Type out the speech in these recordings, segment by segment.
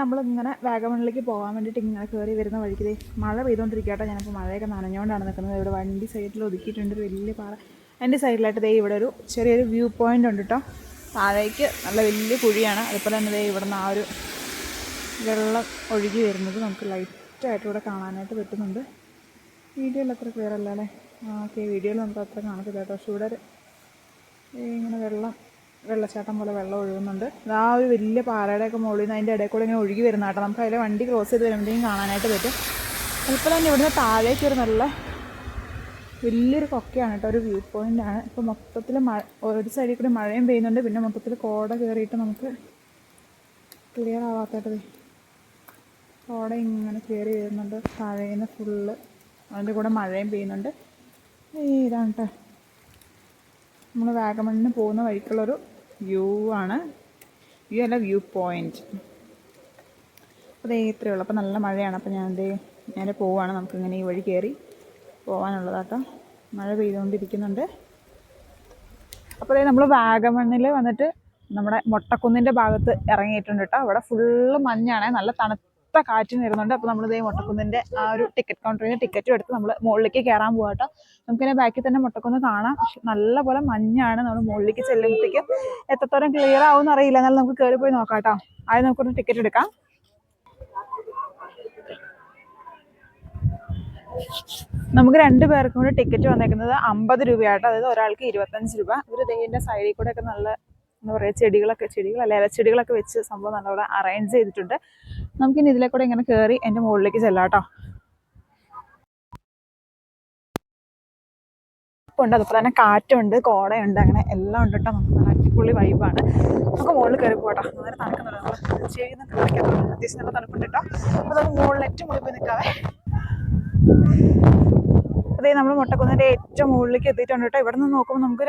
നമ്മളിങ്ങനെ വാഗമണിലേക്ക് പോകാൻ വേണ്ടിയിട്ട് ഇങ്ങനെ കയറി വരുന്ന വഴിക്ക് മഴ പെയ്തുകൊണ്ടിരിക്കട്ടെ ഞാനിപ്പോൾ മഴയൊക്കെ നനഞ്ഞുകൊണ്ടാണ് നിൽക്കുന്നത് ഇവിടെ വണ്ടി സൈഡിൽ ഒതുക്കിയിട്ടുണ്ട്. ഒരു വലിയ പാറ. എന്റെ സൈഡിലായിട്ട് ദേ ഇവിടെ ഒരു ചെറിയൊരു വ്യൂ പോയിന്റ് ഉണ്ട് കേട്ടോ താഴേക്ക് നല്ല വലിയ കുഴിയാണ്. അതുപോലെ തന്നെ ദേ ആ ഒരു വെള്ളം ഒഴുകി വരുന്നത് നമുക്ക് ലൈറ്റായിട്ട് ഇവിടെ കാണാനായിട്ട് പറ്റുന്നുണ്ട്. വീഡിയോയിൽ അത്ര ക്ലിയർ അല്ല ഓക്കെ വീഡിയോയിൽ നമുക്ക് അത്ര കാണത്തില്ല കേട്ടോ പക്ഷെ ഇവിടെ ഇങ്ങനെ വെള്ളം വെള്ളച്ചാട്ടം പോലെ വെള്ളം ഒഴുകുന്നുണ്ട്. ആ ഒരു വലിയ പാറയുടെയൊക്കെ മുകളിൽ നിന്ന് അതിന്റെ ഇടയിൽ കൂടെ ഇങ്ങനെ ഒഴുകി വരുന്ന കേട്ടോ. നമുക്ക് അതിലെ വണ്ടി ക്രോസ് ചെയ്ത് വരുമ്പോഴത്തേക്കും കാണാനായിട്ട് പറ്റും. അതുപോലെ തന്നെ ഇവിടുന്ന് താഴേക്ക് ഒരു നല്ല വലിയൊരു കൊക്കയാണ് കേട്ടോ. ഒരു വ്യൂ പോയിന്റ് ആണ്. ഇപ്പോൾ മൊത്തത്തിൽ മഴ ഒരു സൈഡിൽ കൂടി മഴയും പെയ്യുന്നുണ്ട്. പിന്നെ മൊത്തത്തിൽ കോട കയറിയിട്ട് നമുക്ക് ക്ലിയർ ആവാത്തത് കോട ഇങ്ങനെ കയറി വരുന്നുണ്ട്. താഴേന്ന് ഫുള്ള് അതിന്റെ കൂടെ മഴയും പെയ്യുന്നുണ്ട്. ഇതാണ് കേട്ടോ നമ്മൾ വാഗമണ്ണിന് പോകുന്ന വഴിക്കുള്ളൊരു വ്യൂ ആണ്. വ്യൂ അല്ല വ്യൂ പോയിന്റ് അപ്പോൾ ദേ ഇത്രയേ ഉള്ളൂ. അപ്പോൾ നല്ല മഴയാണ്. അപ്പോൾ ഞാൻ ദേ നേരെ പോവുകയാണ് നമുക്കിങ്ങനെ ഈ വഴി കയറി പോകാനുള്ളതാട്ടോ മഴ പെയ്തുകൊണ്ടിരിക്കുന്നുണ്ട്. അപ്പോൾ നമ്മൾ വാഗമണ്ണിൽ വന്നിട്ട് നമ്മുടെ മൊട്ടക്കുന്നിന്റെ ഭാഗത്ത് ഇറങ്ങിയിട്ടുണ്ട് കേട്ടോ അവിടെ ഫുള്ള് മഞ്ഞാണ്. നല്ല തണുത്ത കാറ്റും വരുന്നുണ്ട്. അപ്പോൾ നമ്മൾ ഇതേ മുട്ടക്കുന്നിന്റെ ആ ഒരു ടിക്കറ്റ് കൗണ്ടറിൽ നിന്ന് ടിക്കറ്റും എടുത്ത് നമ്മൾ മുകളിലേക്ക് കയറാൻ പോകാം കേട്ടോ നമുക്കിതിന്റെ ബാക്കിൽ തന്നെ മുട്ടക്കുന്ന് കാണാം. പക്ഷെ നല്ല പോലെ മഞ്ഞാണ് നമ്മൾ മുകളിലേക്ക് ചെല്ലുമ്പോഴത്തേക്കും എത്രത്തോളം ക്ലിയർ ആവും അറിയില്ല. എന്നാലും നമുക്ക് കയറി പോയി നോക്കാം കേട്ടോ ആദ്യം നമുക്കൊന്ന് ടിക്കറ്റ് എടുക്കാം. നമുക്ക് രണ്ട് പേർക്കും കൂടി ടിക്കറ്റ് വന്നേക്കുന്നത് അമ്പത് രൂപയാട്ടോ. അതായത് ഒരാൾക്ക് ഇരുപത്തഞ്ച് രൂപ. ഒരു ഇതിന്റെ സൈഡിൽ കൂടെ ഒക്കെ നല്ല എന്താ പറയുക ചെടികളൊക്കെ ചെടികളല്ല ഇലച്ചെടികളൊക്കെ വെച്ച് സംഭവം നല്ലപോലെ അറേഞ്ച് ചെയ്തിട്ടുണ്ട്. നമുക്കിനി ഇതിലെ കൂടെ ഇങ്ങനെ കയറി എന്റെ മുകളിലേക്ക് ചെല്ലാട്ടോ. ഉണ്ട് അതുപോലെ തന്നെ കാറ്റുണ്ട് കോടയുണ്ട് അങ്ങനെ എല്ലാം ഉണ്ട് കേട്ടോ. നമുക്ക് നല്ല അടിപൊളി വൈബാണ് നമുക്ക് മുകളിൽ കയറി പോകട്ടോ അങ്ങനെ തണുക്കുന്നുണ്ട് നമ്മൾ ചെയ്യുന്ന കളിക്കാറുണ്ട് അത്യാവശ്യം നല്ല തണുപ്പുണ്ട് കേട്ടോ. അപ്പോൾ നമുക്ക് മുകളിൽ ഏറ്റവും മുകളിൽ പോയി നിൽക്കാവേ. അതേ നമ്മൾ മുട്ടക്കുന്നിന്റെ ഏറ്റവും മുകളിലേക്ക് എത്തിയിട്ടുണ്ട് കേട്ടോ. ഇവിടെ നിന്ന് നോക്കുമ്പോൾ നമുക്ക്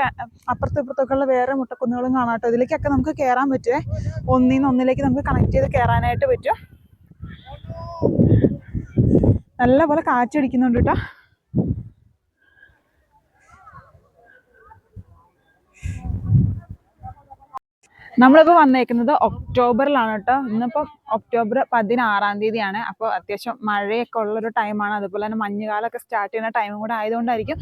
അപ്പുറത്തും ഇപ്പുറത്തൊക്കെ ഉള്ള വേറെ മുട്ടക്കുന്നുകളും കാണാം കേട്ടോ. ഇതിലേക്കൊക്കെ നമുക്ക് കയറാൻ പറ്റുമേ ഒന്നിൽ നിന്ന് ഒന്നിലേക്ക് നമുക്ക് കണക്ട് ചെയ്ത് കയറാനായിട്ട് പറ്റും. നല്ല പോലെ കാറ്റടിക്കുന്നുണ്ട് കേട്ടോ നമ്മളിപ്പോൾ വന്നേക്കുന്നത് ഒക്ടോബറിലാണ് കേട്ടോ ഇന്നിപ്പോൾ ഒക്ടോബർ പതിനാറാം തീയതിയാണ്. അപ്പോൾ അത്യാവശ്യം മഴയൊക്കെ ഉള്ളൊരു ടൈമാണ് അതുപോലെ തന്നെ മഞ്ഞുകാലമൊക്കെ സ്റ്റാർട്ട് ചെയ്യുന്ന ടൈമും കൂടെ ആയതുകൊണ്ടായിരിക്കും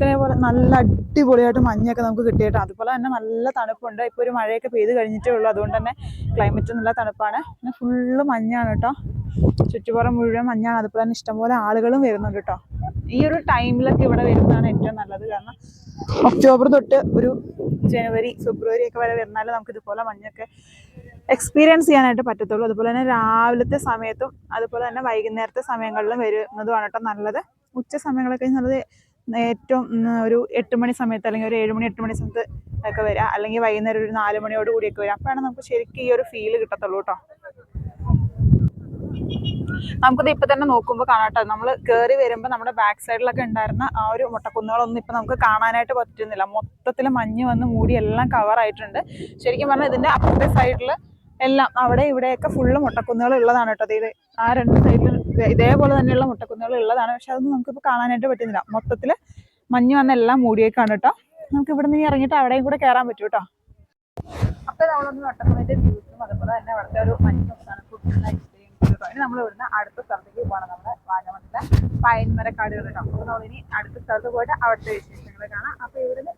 ഇതേപോലെ നല്ല അടിപൊളിയായിട്ട് മഞ്ഞൊക്കെ നമുക്ക് കിട്ടിയിട്ട് അതുപോലെ തന്നെ നല്ല തണുപ്പുണ്ട്. ഇപ്പോൾ ഒരു മഴയൊക്കെ പെയ്ത് കഴിഞ്ഞിട്ടേ ഉള്ളൂ. അതുകൊണ്ട് തന്നെ ക്ലൈമറ്റ് നല്ല തണുപ്പാണ്. പിന്നെ ഫുള്ള് മഞ്ഞാണ് കേട്ടോ ചുറ്റുപുറം മുഴുവൻ മഞ്ഞാണ്. അതുപോലെ തന്നെ ഇഷ്ടംപോലെ ആളുകളും വരുന്നുണ്ട് കേട്ടോ ഈ ഒരു ടൈമിലൊക്കെ ഇവിടെ വരുന്നതാണ് ഏറ്റവും നല്ലത്. കാരണം ഒക്ടോബർ തൊട്ട് ഒരു ജനുവരി ഫെബ്രുവരി ഒക്കെ വരെ വരുന്നാൽ നമുക്ക് ഇതുപോലെ മഞ്ഞൊക്കെ എക്സ്പീരിയൻസ് ചെയ്യാനായിട്ട് പറ്റത്തുള്ളൂ. അതുപോലെ തന്നെ രാവിലത്തെ സമയത്തും അതുപോലെ തന്നെ വൈകുന്നേരത്തെ സമയങ്ങളിലും വരുന്നതുമാണ് കേട്ടോ നല്ലത്. ഉച്ച സമയങ്ങളൊക്കെ നല്ലത് ഏറ്റവും ഒരു എട്ട് മണി സമയത്ത് അല്ലെങ്കിൽ ഒരു ഏഴ് മണി എട്ട് മണി സമയത്ത് ഒക്കെ വരിക അല്ലെങ്കിൽ വൈകുന്നേരം ഒരു നാല് മണിയോട് കൂടിയൊക്കെ വരിക അപ്പോഴാണ് നമുക്ക് ശരിക്കും ഈ ഒരു ഫീൽ കിട്ടത്തുള്ളൂ കേട്ടോ. നമുക്കത് ഇപ്പൊ തന്നെ നോക്കുമ്പോൾ കാണാട്ടോ നമ്മൾ കയറി വരുമ്പോൾ നമ്മുടെ ബാക്ക് സൈഡിലൊക്കെ ഉണ്ടായിരുന്ന ആ ഒരു മുട്ടക്കുന്നുകളൊന്നും ഇപ്പൊ നമുക്ക് കാണാനായിട്ട് പറ്റുന്നില്ല. മൊത്തത്തിൽ മഞ്ഞ് വന്ന് മൂടി എല്ലാം കവർ ആയിട്ടുണ്ട്. ശരിക്കും പറഞ്ഞാൽ ഇതിന്റെ അപ്പുറത്തെ സൈഡിൽ എല്ലാം അവിടെ ഇവിടെയൊക്കെ ഫുള്ള് മുട്ടക്കുന്നുകൾ ഉള്ളതാണ് കേട്ടോ. ഇത് ആ രണ്ട് സൈഡിൽ ഇതേപോലെ തന്നെയുള്ള മുട്ടക്കുന്നുകൾ ഉള്ളതാണ്. പക്ഷെ അതൊന്നും നമുക്കിപ്പോൾ കാണാനായിട്ട് പറ്റുന്നില്ല. മൊത്തത്തിൽ മഞ്ഞ് വന്ന എല്ലാം മൂടിയേക്കാണ് കേട്ടോ. നമുക്ക് ഇവിടെ നിന്ന് ഇറങ്ങിയിട്ട് അവിടെയും കൂടെ കയറാൻ പറ്റും കേട്ടോ. അപ്പോൾ നമ്മളൊന്ന് വട്ടക്കുന്നതിന്റെ വ്യൂസും അതുപോലെ തന്നെ അവിടുത്തെ ഒരു മഞ്ഞും തണുപ്പും എക്സ്പീരിയൻസ് ഇനി നമ്മൾ ഇവിടുന്ന് അടുത്ത സ്ഥലത്തേക്ക് പോകണം നമ്മുടെ വാഗമണിലെ പൈൻമരക്കാടുകൾ കേട്ടോ. അപ്പോൾ നമ്മളിനി അടുത്ത സ്ഥലത്ത് പോയിട്ട് അവിടുത്തെ വിശേഷങ്ങൾ കാണാം. അപ്പോൾ ഇവിടുന്ന്.